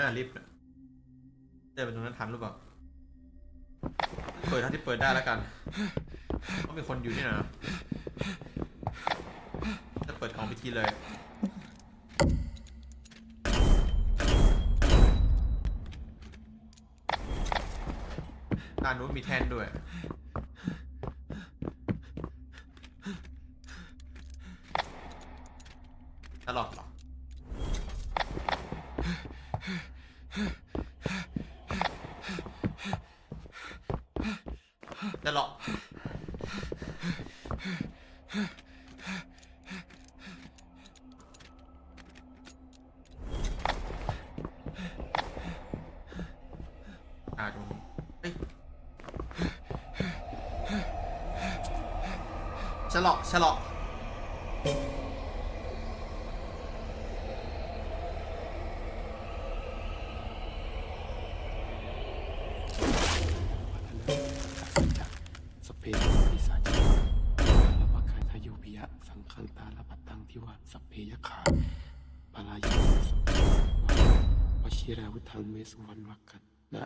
น้าลิฟต์น่ะเดินไปตรงนั้นทันหรือเปล่า เปิดเท่าที่เปิดได้แล้วกันต้องมีคนอยู่นี่นะจะเปิดของพิธีเลยด้านนู้นมีแทนด้วยตลอดหรอ จะหลอกอ่าตรงนี้เอ้ยฉ ลอฉลอกสเปรปีศาจแล้วว่าคายทายุพิยะสังคันตาลปัตตังที่ว่าสเพยขาปลายสวชิราวุธังเมสุวรรณวักันนะ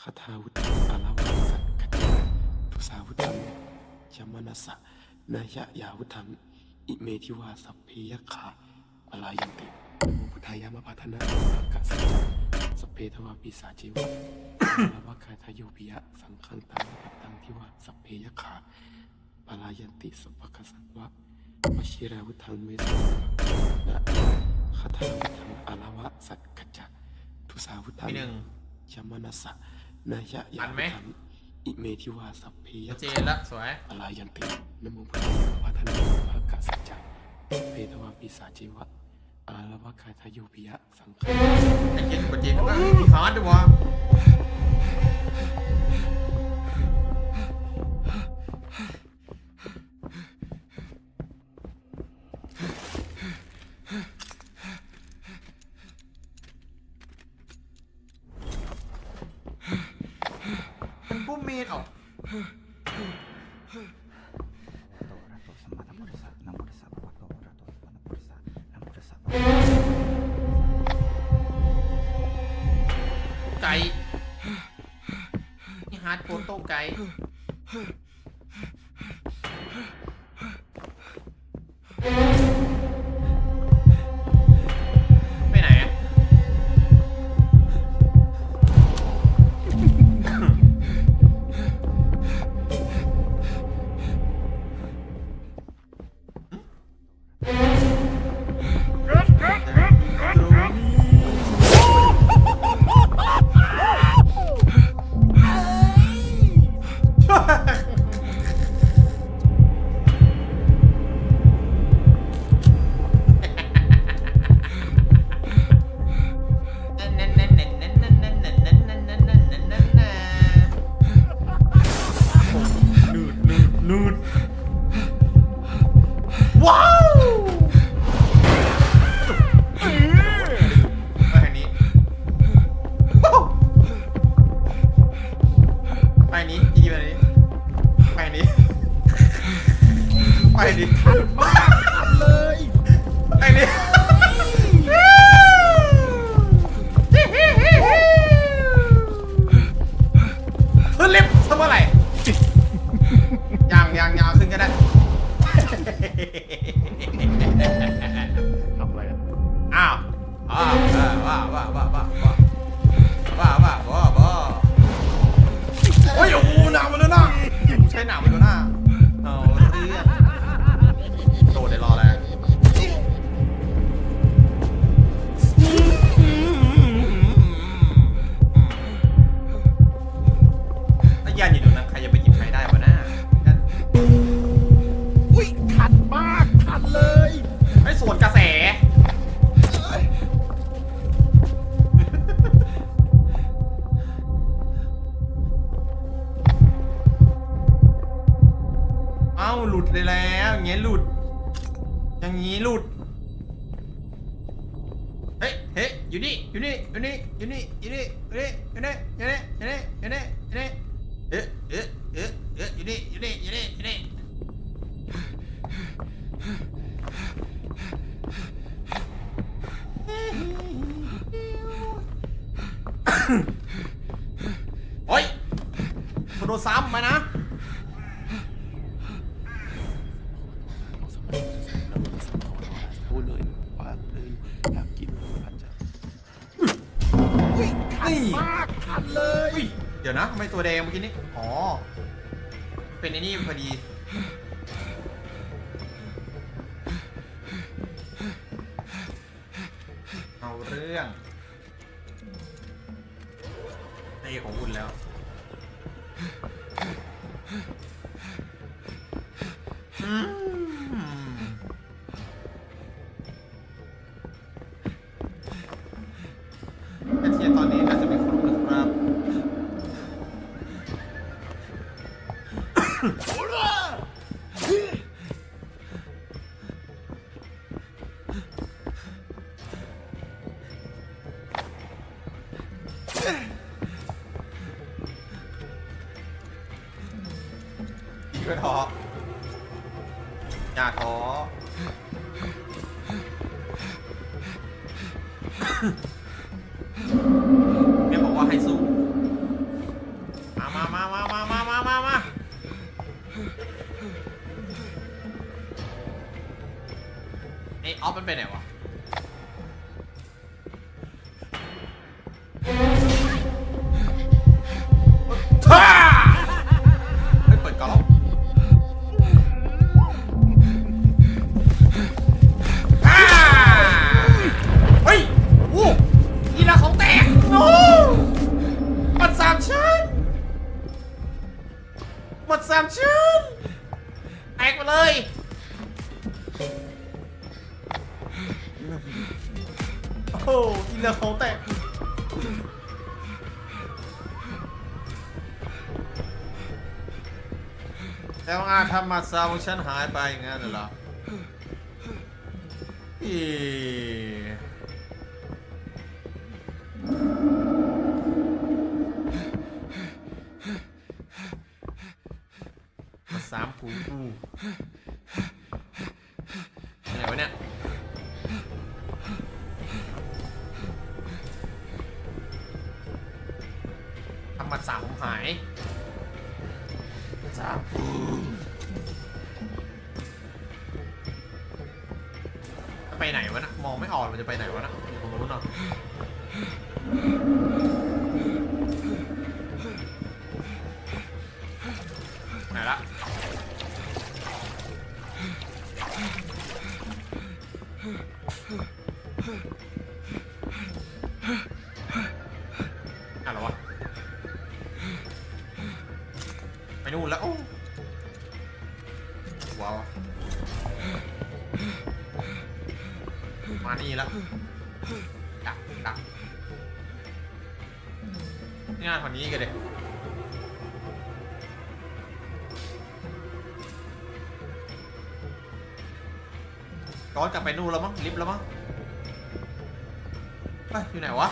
คาทาวุธอาลาวาสักกัจจทุสาวุธังยมนัสสะ นายะยาวุธัง อิเมทิวาสพเพยขาปาลายันตินโมพุทธายามะพัฒนากัสสะสพเพทวาปีศาจจิวะแล้วว่าคายทายุพิยะสังคังตังปัตตังที่ว่าสัพเพยขาปาลายันติสัพพะสัตวะวชิราวุธังเมสุนะคาถาวุธังอาราวะสัตกัจจะทุสาวุธังมีหนึ่งยมนัสสะนายะยาอันไหมวุธัง อิเมทิวาสัพเพยเจขานละสวยปาลายันตินโมพุทธายะพัฒนาภากัสสัจจะเพทวาปิสาจิวะอาราวะคายทายุพิยะสังคังไอ้เจ็ดกว่าเจนก็มีฮาร์ดด้วยวะ มตัสสะไก่นี่ฮาร์ดโฟโต้ไก่ ไปนี้อีไปนี้ไปนี้ไปนี้เลยไปนี้ขึ้นลิฟต์สักเมื่อไหร่ยังยังยาวขึ้นก็ได้ อย่างงี้หลุด เฮ้ยเฮ้ยอยู่นี่ อยู่นี่ อยู่นี่ อยู่นี่ อยู่นี่ อยู่นี่ อยู่นี่ อยู่นี่ อยู่นี่ อยู่นี่ อยู่นี่เอ๊ะเอ๊ะเอ๊ะเอ๊ะอยู่นี่ อยู่นี่ อยู่นี่ อยู่นี่ โอ้ยโดนซ้ำไปนะ นี่มากทันเลยเดี๋ยวนะทำไมตัวแดงเมื่อกี้นี้ อ๋อ เป็นไอ้นี่พอดี เอาเรื่องเต้ของคุณแล้ว อีกไม่ท้ออย่าท้อเมียบอกว่าให้สู้มามามามามามามามามาไอออฟมันไปไหนวะ หมดสามชั้นแตกมาเลย โอ้โหยีราของแตก แล้วอาทำมาซาวของฉันหายไปงนั้นเหรออี สามไปไหนวะนะมองไม่ออกมันจะไปไหนวะนะอยู่ตรงนู้นเนาะไหนละ เลยก้อนกลับไปนู่นแล้วมั้งลิฟต์แล้วมั้งไปอยู่ไหนวะ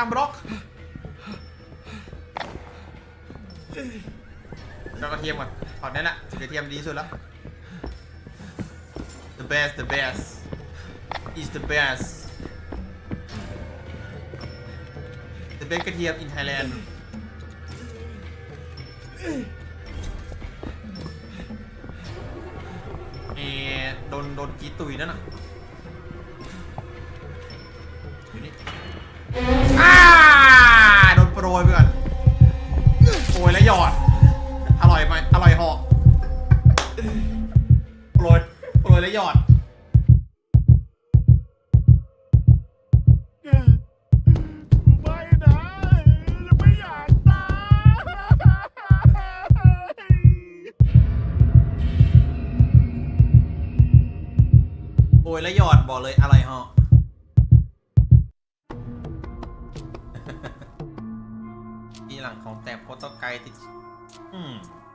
ตามบล็อกตามบล็อกเรากระเทียมก่อนถอดได้ละกระเทียมดีสุดแล้ว the best the best is the best the best กระเทียม in Thailand เอโดนโดนกีตุยนั่นน่ะอยู่นี่ ยไปก่อนโปรยแล้วหยอด อร่อยไหมอร่อยเหอกโปรยโปรยแล้วหยอด ไม่นะไม่อยากตายโปรยแล้วหยอดบอกเลยอร่อยเหอก ที่หลั